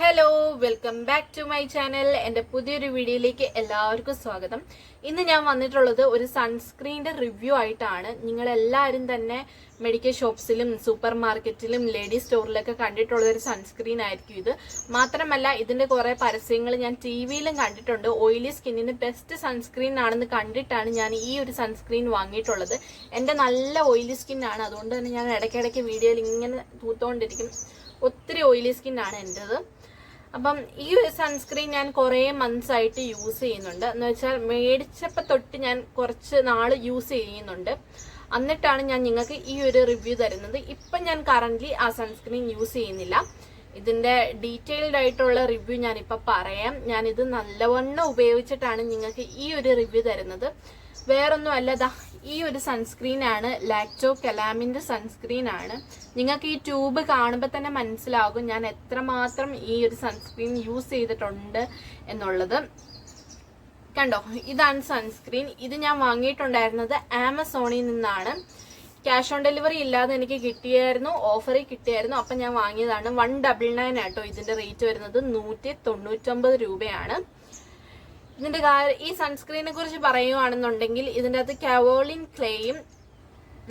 Hello welcome back to my channel എന്റെ പുതിയൊരു വീഡിയോയിലേക്ക് എല്ലാവർക്കും സ്വാഗതം. ഇന്ന് ഞാൻ വന്നിട്ടുള്ളത് ഒരു സൺസ്ക്രീന്റെ റിവ്യൂ ആയിട്ടാണ്. നിങ്ങൾ എല്ലാവരും തന്നെ മെഡിക്കൽ ഷോപ്സിലും സൂപ്പർ മാർക്കറ്റിലും ലേഡീസ് സ്റ്റോറിലൊക്കെ കണ്ടിട്ടുള്ള ഒരു സൺസ്ക്രീൻ ആയിരിക്കും ഇത്. മാത്രമല്ല ഇതിന്റെ കുറേ പരസ്യങ്ങൾ ഞാൻ ടി വിയിലും കണ്ടിട്ടുണ്ട്. ഓയിലി സ്കിന്നിന് ബെസ്റ്റ് സൺസ്ക്രീൻ ആണെന്ന് കണ്ടിട്ടാണ് ഞാൻ ഈ ഒരു സൺസ്ക്രീൻ വാങ്ങിയിട്ടുള്ളത്. എന്റെ നല്ല ഓയിലി സ്കിന്നാണ് അതുകൊണ്ട് തന്നെ ഞാൻ ഇടയ്ക്കിടയ്ക്ക് വീഡിയോയിൽ ഇങ്ങനെ തൂത്തുകൊണ്ടിരിക്കും ഒത്തിരി ഓയിലി സ്കിന്നാണ് എന്റെത് അപ്പം ഈ ഒരു സൺസ്ക്രീൻ ഞാൻ കുറേ മന്ത്സ് ആയിട്ട് യൂസ് ചെയ്യുന്നുണ്ട്. എന്ന് വെച്ചാൽ മേടിച്ചപ്പോൾ തൊട്ട് ഞാൻ കുറച്ച് നാൾ യൂസ് ചെയ്യുന്നുണ്ട്. എന്നിട്ടാണ് ഞാൻ നിങ്ങൾക്ക് ഈ ഒരു റിവ്യൂ തരുന്നത്. ഇപ്പം ഞാൻ കറന്റ്ലി ആ സൺസ്ക്രീൻ യൂസ് ചെയ്യുന്നില്ല. ഇതിന്റെ ഡീറ്റെയിൽഡ് ആയിട്ടുള്ള റിവ്യൂ ഞാനിപ്പോൾ പറയാം. ഞാനിത് നല്ലവണ്ണം ഉപയോഗിച്ചിട്ടാണ് നിങ്ങൾക്ക് ഈ ഒരു റിവ്യൂ തരുന്നത്. വേറൊന്നും അല്ലതാ ഈ ഒരു സൺസ്ക്രീൻ ആണ് ലാക്ടോ കലാമിന്റെ സൺസ്ക്രീൻ ആണ്. നിങ്ങൾക്ക് ഈ ട്യൂബ് കാണുമ്പോൾ തന്നെ മനസ്സിലാകും ഞാൻ എത്രമാത്രം ഈ ഒരു സൺസ്ക്രീൻ യൂസ് ചെയ്തിട്ടുണ്ട് എന്നുള്ളത്. കണ്ടോ ഇതാണ് സൺസ്ക്രീൻ. ഇത് ഞാൻ വാങ്ങിയിട്ടുണ്ടായിരുന്നത് ആമസോണിൽ നിന്നാണ്. ക്യാഷ് ഓൺ ഡെലിവറി ഇല്ലാതെ എനിക്ക് കിട്ടിയായിരുന്നു ഓഫറിൽ കിട്ടിയായിരുന്നു. അപ്പം ഞാൻ വാങ്ങിയതാണ് വൺ ഡബിൾ നയൻ ആട്ടോ. ഇതിന്റെ റേറ്റ് വരുന്നത് നൂറ്റി തൊണ്ണൂറ്റൊമ്പത് രൂപയാണ്. ഇതിന്റെ ഈ സൺസ്ക്രീനെ കുറിച്ച് പറയുകയാണെന്നുണ്ടെങ്കിൽ ഇതിന്റെ അകത്ത് കവോളിൻ ക്ലേയും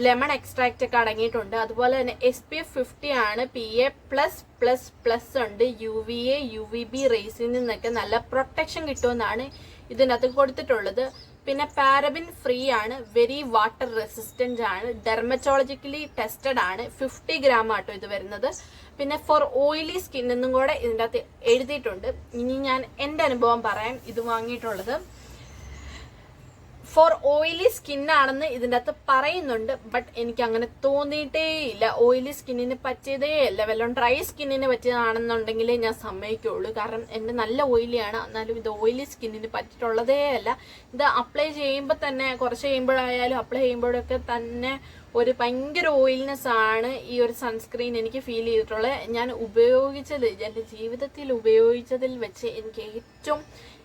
ലെമൺ എക്സ്ട്രാക്റ്റ് ഒക്കെ അടങ്ങിയിട്ടുണ്ട്. അതുപോലെ തന്നെ എസ് പി എഫ് ഫിഫ്റ്റി ആണ് P A plus plus plus ഉണ്ട് U V A U V B റേസിൽ നിന്നൊക്കെ നല്ല പ്രൊട്ടക്ഷൻ കിട്ടുമെന്നാണ് ഇതിനകത്ത് കൊടുത്തിട്ടുള്ളത്. പിന്നെ പാരബിൻ ഫ്രീ ആണ് വെരി വാട്ടർ റെസിസ്റ്റന്റ് ആണ് ഡെർമറ്റോളജിക്കലി ടെസ്റ്റഡ് ആണ് ഫിഫ്റ്റി ഗ്രാം ആട്ടോ ഇത് വരുന്നത്. പിന്നെ ഫോർ ഓയിലി സ്കിൻ എന്നും കൂടെ ഇതിന്റെ അകത്ത് എഴുതിയിട്ടുണ്ട്. ഇനി ഞാൻ എന്റെ അനുഭവം പറയാം ഇത് വാങ്ങിയിട്ടുള്ളത്. ഫോർ ഓയിലി ആണെന്ന് ഇതിന്റെ അകത്ത് പറയുന്നുണ്ട്. ബട്ട് എനിക്ക് അങ്ങനെ തോന്നിയിട്ടേ ഇല്ല. ഓയിലി സ്കിന്നിന് പറ്റിയതേ അല്ല. വല്ലതും ഡ്രൈ സ്കിന്നിന് പറ്റിയതാണെന്നുണ്ടെങ്കിലേ ഞാൻ സമ്മതിക്കുള്ളൂ. കാരണം എന്റെ നല്ല ഓയിലിയാണ്. എന്നാലും ഇത് ഓയിലി സ്കിന്നിന് പറ്റിയിട്ടുള്ളതേ അല്ല. ഇത് അപ്ലൈ ചെയ്യുമ്പോൾ തന്നെ കുറച്ച് കഴിയുമ്പോഴായാലും അപ്ലൈ ചെയ്യുമ്പോഴൊക്കെ തന്നെ ഒരു ഭയങ്കര ഓയിൽനെസ് ആണ് ഈ ഒരു സൺസ്ക്രീൻ എനിക്ക് ഫീൽ ചെയ്തിട്ടുള്ളത്. ഞാൻ ഉപയോഗിച്ചത് എന്റെ ജീവിതത്തിൽ ഉപയോഗിച്ചതിൽ വെച്ച് എനിക്ക് ഏറ്റവും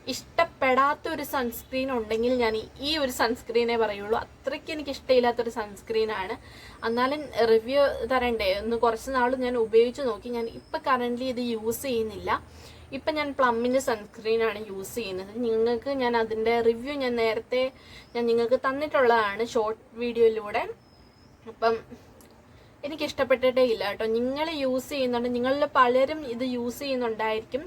ഇഷ്ടപ്പെടാത്ത ഒരു സൺസ്ക്രീൻ ഉണ്ടെങ്കിൽ ഞാൻ ഈ ഒരു സൺസ്ക്രീനേ പറയുള്ളൂ. അത്രയ്ക്ക് എനിക്ക് ഇഷ്ടമില്ലാത്തൊരു സൺസ്ക്രീനാണ് എന്നാലും റിവ്യൂ തരണ്ടേ? ഒന്ന് കുറച്ച് നാൾ ഞാൻ ഉപയോഗിച്ച് നോക്കി. ഞാൻ ഇപ്പം കറന്റ്ലി ഇത് യൂസ് ചെയ്യുന്നില്ല. ഇപ്പം ഞാൻ പ്ലമ്മിന്റെ സൺസ്ക്രീനാണ് യൂസ് ചെയ്യുന്നത്. നിങ്ങൾക്ക് ഞാൻ അതിന്റെ റിവ്യൂ ഞാൻ നേരത്തെ ഞാൻ നിങ്ങൾക്ക് തന്നിട്ടുള്ളതാണ് ഷോർട്ട് വീഡിയോയിലൂടെ അപ്പം എനിക്ക് ഇഷ്ടപ്പെട്ടിട്ടേ ഇല്ല കേട്ടോ. നിങ്ങൾ യൂസ് ചെയ്യുന്നുണ്ട്. നിങ്ങളിൽ പലരും ഇത് യൂസ് ചെയ്യുന്നുണ്ടായിരിക്കും.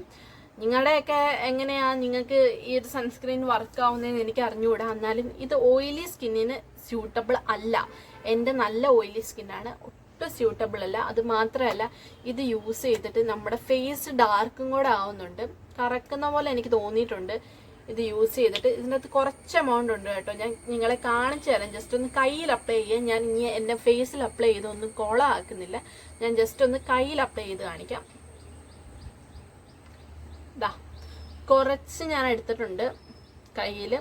നിങ്ങളുടെയൊക്കെ എങ്ങനെയാ നിങ്ങൾക്ക് ഈ ഒരു സൺസ്ക്രീൻ വർക്ക് ആവുന്നതെന്ന് എനിക്ക് അറിഞ്ഞുകൂടാ. എന്നാലും ഇത് ഓയിലി സ്കിന്നിന് സ്യൂട്ടബിൾ അല്ല. എന്റെ നല്ല ഓയിലി സ്കിന്നാണ് ഒട്ടും സ്യൂട്ടബിൾ അല്ല. അത് മാത്രമല്ല ഇത് യൂസ് ചെയ്തിട്ട് നമ്മുടെ ഫേസ് ഡാർക്കും കൂടെ ആവുന്നുണ്ട്. കറക്കുന്ന പോലെ എനിക്ക് തോന്നിയിട്ടുണ്ട്. ഇത് യൂസ് ചെയ്തിട്ട് ഇതിന്റെ അകത്ത് കുറച്ച് എമൗണ്ട് ഉണ്ട് കേട്ടോ. ഞാൻ നിങ്ങളെ കാണിച്ചു തരാം. ജസ്റ്റ് ഒന്ന് കയ്യിൽ അപ്ലൈ ചെയ്യാം ഞാൻ ഇനി എന്റെ ഫേസിൽ അപ്ലൈ ചെയ്ത് ഒന്നും കോള ആക്കുന്നില്ല. ഞാൻ ജസ്റ്റ് ഒന്ന് കയ്യിൽ അപ്ലൈ ചെയ്ത് കാണിക്കാം. ദാ കുറച്ച് ഞാൻ എടുത്തിട്ടുണ്ട് കയ്യിൽ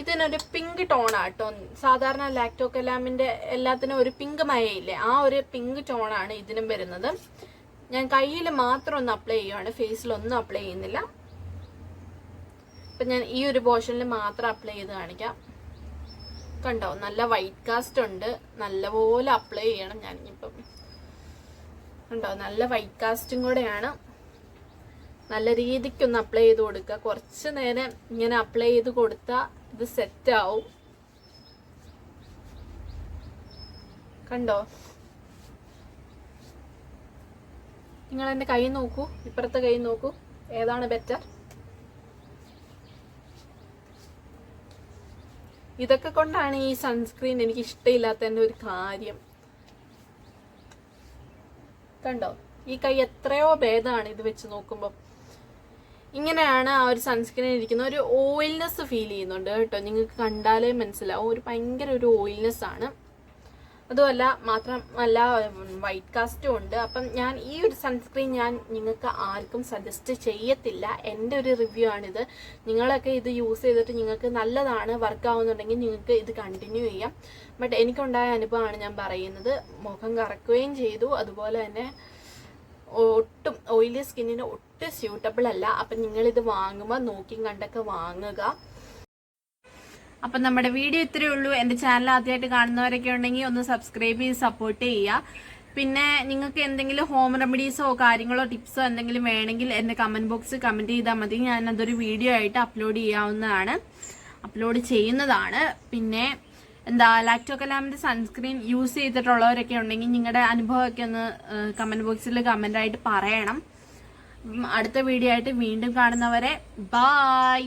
ഇതിനൊരു പിങ്ക് ടോണാട്ടോ സാധാരണ ലാക്ടോക്കലാമിന്റെ എല്ലാത്തിനും ഒരു പിങ്ക് മയയില്ലേ? ആ ഒരു പിങ്ക് ടോണാണ് ഇതിനും വരുന്നത്. ഞാൻ കയ്യിൽ മാത്രം ഒന്ന് അപ്ലൈ ചെയ്യുവാണ്. ഫേസിലൊന്നും അപ്ലൈ ചെയ്യുന്നില്ല. ഇപ്പം ഞാൻ ഈ ഒരു പോർഷനിൽ മാത്രം അപ്ലൈ ചെയ്ത് കാണിക്കാം. കണ്ടോ? നല്ല വൈറ്റ് കാസ്റ്റ് ഉണ്ട്. നല്ലപോലെ അപ്ലൈ ചെയ്യണം ഞാൻ ഇപ്പം കണ്ടോ? നല്ല വൈറ്റ് കാസ്റ്റും കൂടെയാണ്. നല്ല രീതിക്കൊന്ന് അപ്ലൈ ചെയ്ത് കൊടുക്കുക. കുറച്ച് നേരം ഇങ്ങനെ അപ്ലൈ ചെയ്ത് കൊടുത്താൽ ഇത് സെറ്റ് ആവും. കണ്ടോ? നിങ്ങൾ എന്റെ കൈ നോക്കൂ. ഇപ്പുറത്തെ കൈ നോക്കൂ. ഏതാണ് ബെറ്റർ ഇതൊക്കെ കൊണ്ടാണ് ഈ സൺസ്ക്രീൻ എനിക്ക് ഇഷ്ടമില്ലാത്തതിന്റെ ഒരു കാര്യം. കണ്ടോ? ഈ കൈ എത്രയോ ഭേദമാണ് ഇത് വെച്ച് നോക്കുമ്പോൾ ഇങ്ങനെയാണ് ആ ഒരു സൺസ്ക്രീൻ ഇരിക്കുന്ന ഒരു ഓയിൽനെസ് ഫീൽ ചെയ്യുന്നുണ്ട് കേട്ടോ. നിങ്ങൾക്ക് കണ്ടാലേ മനസ്സിലാവും. ഒരു ഭയങ്കര ഒരു ഓയിൽനെസ് ആണ്. അതുമല്ല മാത്രമല്ല വൈറ്റ് കാസ്റ്റും ഉണ്ട്. അപ്പം ഞാൻ ഈ ഒരു സൺസ്ക്രീൻ ഞാൻ നിങ്ങൾക്ക് ആർക്കും സജസ്റ്റ് ചെയ്യത്തില്ല. എന്റെ ഒരു റിവ്യൂ ആണിത്. നിങ്ങളൊക്കെ ഇത് യൂസ് ചെയ്തിട്ട് നിങ്ങൾക്ക് നല്ലതാണ് വർക്ക് ആവുന്നുണ്ടെങ്കിൽ നിങ്ങൾക്ക് ഇത് കണ്ടിന്യൂ ചെയ്യാം. ബട്ട് എനിക്കുണ്ടായ അനുഭവമാണ് ഞാൻ പറയുന്നത്. മുഖം കറക്കുകയും ചെയ്തു. അതുപോലെ തന്നെ ഒട്ടും ഓയിലി സ്കിന്നിന് ഒട്ടും സ്യൂട്ടബിൾ അല്ല. അപ്പം നിങ്ങളിത് വാങ്ങുമ്പോൾ നോക്കിയും കണ്ടൊക്കെ വാങ്ങുക. അപ്പം നമ്മുടെ വീഡിയോ ഇത്രയേ ഉള്ളൂ. എന്റെ ചാനൽ ആദ്യമായിട്ട് കാണുന്നവരൊക്കെ ഉണ്ടെങ്കിൽ ഒന്ന് സബ്സ്ക്രൈബ് ചെയ്ത് സപ്പോർട്ട് ചെയ്യുക. പിന്നെ നിങ്ങൾക്ക് എന്തെങ്കിലും ഹോം റെമഡീസോ കാര്യങ്ങളോ ടിപ്സോ എന്തെങ്കിലും വേണമെങ്കിൽ എന്റെ കമന്റ് ബോക്സിൽ കമന്റ് ചെയ്താൽ മതി. ഞാൻ അതൊരു വീഡിയോ ആയിട്ട് അപ്ലോഡ് ചെയ്യാവുന്നതാണ്. അപ്ലോഡ് ചെയ്യുന്നതാണ്. പിന്നെ എന്താ ലാക്ടോ കലാമിന്റെ സൺസ്ക്രീൻ യൂസ് ചെയ്തിട്ടുള്ളവരൊക്കെ ഉണ്ടെങ്കിൽ നിങ്ങളുടെ അനുഭവമൊക്കെ ഒന്ന് കമന്റ് ബോക്സിൽ കമന്റ് ആയിട്ട് പറയണം. അടുത്ത വീഡിയോ ആയിട്ട് വീണ്ടും കാണുന്നവരെ ബായ്